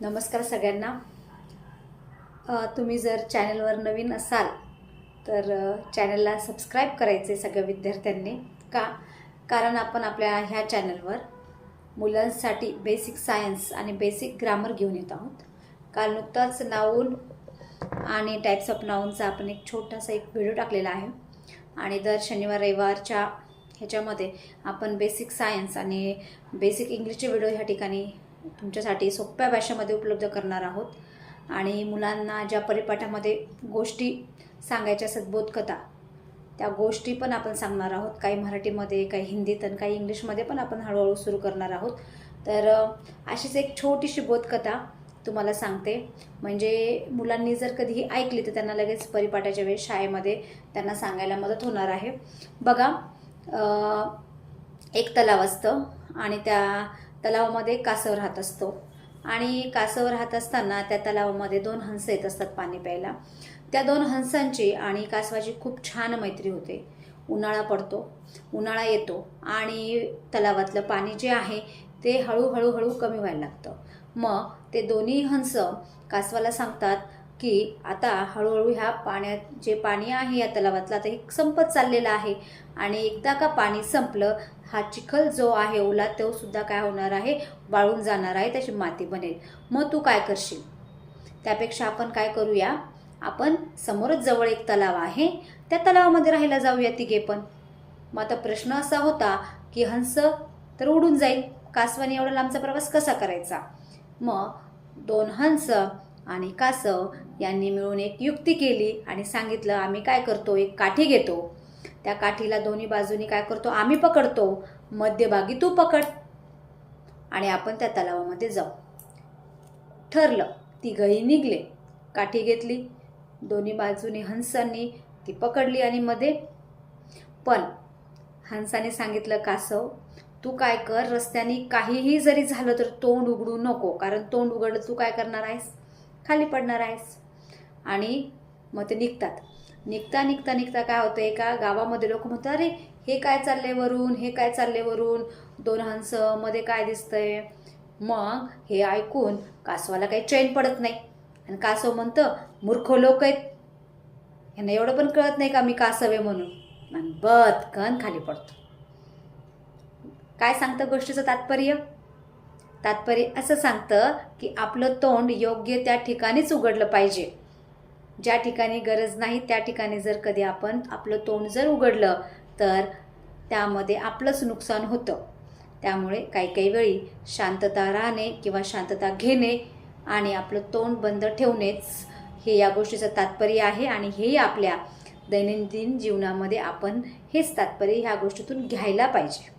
नमस्कार सगळ्यांना. तुम्ही जर चॅनलवर नवीन असाल तर चॅनलला सबस्क्राईब करायचे सगळ्या विद्यार्थ्यांनी का? कारण आपण आपल्या ह्या चॅनलवर मुलांसाठी बेसिक सायन्स आणि बेसिक ग्रामर घेऊन येत आहोत. काल नुकताच नाऊन आणि टाईप्स ऑफ नाऊनचा आपण एक छोटासा एक व्हिडिओ टाकलेला आहे. आणि दर शनिवार रविवारच्या ह्याच्यामध्ये आपण बेसिक सायन्स आणि बेसिक इंग्लिशचे व्हिडिओ ह्या ठिकाणी तुमच्यासाठी सोप्या भाषेमध्ये उपलब्ध करणार आहोत. आणि मुलांना ज्या परिपाठामध्ये गोष्टी सांगायच्या असतात बोधकथा त्या गोष्टी पण आपण सांगणार आहोत. काही मराठीमध्ये काही हिंदीत आणि काही इंग्लिशमध्ये पण आपण हळूहळू सुरू करणार आहोत. तर अशीच एक छोटीशी बोधकथा तुम्हाला सांगते. म्हणजे मुलांनी जर कधीही ऐकली तर त्यांना लगेच परिपाठाच्या वेळेस शाळेमध्ये त्यांना सांगायला मदत होणार आहे. बघा एक तलाव असतं आणि त्या तलावामध्ये कासव राहत असतो. आणि कासव राहत असताना त्या तलावामध्ये दोन हंस येत असतात पाणी प्यायला. त्या दोन हंसांची आणि कासवाची खूप छान मैत्री होते. उन्हाळा पडतो. उन्हाळा येतो आणि तलावातलं पाणी जे आहे ते हळूहळू हळू कमी व्हायला लागतं. मग ते दोन्ही हंस कासवाला सांगतात की आता हळूहळू ह्या पाण्यात जे पाणी आहे या तलावातलं आता हे संपत चाललेलं आहे. आणि एकदा का पाणी संपलं हा चिखल जो आहे ओला तो सुद्धा काय होणार आहे? वाळून जाणार आहे त्याची माती बनेल. मग तू काय करशील? त्यापेक्षा आपण काय करूया? आपण समोरच जवळ एक तलाव आहे. त्या तलावामध्ये राहायला जाऊया तिघे पण. मग आता प्रश्न असा होता की हंस तर उडून जाईल. कासवाने एवढा लांबचा प्रवास कसा करायचा? मग दोन हंस आणि कासव यांनी मिळून एक युक्ती केली आणि सांगितलं आम्ही काय करतो? एक काठी घेतो. त्या काठीला दोन्ही बाजूनी काय करतो? आम्ही पकडतो. मध्यभागी तू पकड. आणि आपण त्या तलावामध्ये जाऊ. ठरलं तिघही निघले. काठी घेतली. दोन्ही बाजूनी हंसांनी ती पकडली आणि मध्ये. पण हंसाने सांगितलं कासव तू काय कर? रस्त्याने काहीही जरी झालं तर तोंड उघडू नको. कारण तोंड उघडलं तू काय करणार आहेस? खाली पडणार आहेस. आणि मग ते निघतात. निघता निघता निघता काय होतं एका गावामध्ये लोक म्हणतात अरे हे काय चालले वरून? हे काय चालले वरून? दोन हंसमध्ये काय दिसतंय? मग हे ऐकून कासवाला काही चैन पडत नाही. आणि कासव म्हणतं मूर्ख लोक आहेत. यांना एवढं पण कळत नाही का मी कासव आहे म्हणून? आणि बदकन खाली पडतो. काय सांगतं गोष्टीचं तात्पर्य? तात्पर्य असं सांगतं की आपलं तोंड योग्य त्या ठिकाणीच उघडलं पाहिजे. ज्या ठिकाणी गरज नाही त्या ठिकाणी जर कधी आपण आपलं तोंड जर उघडलं तर त्यामध्ये आपलंच नुकसान होतं. त्यामुळे काही काही वेळी शांतता राहणे किंवा शांतता घेणे आणि आपलं तोंड बंद ठेवणेच हे या गोष्टीचं तात्पर्य आहे आणि हेही आपल्या दैनंदिन जीवनामध्ये आपण हेच तात्पर्य ह्या गोष्टीतून घ्यायला पाहिजे.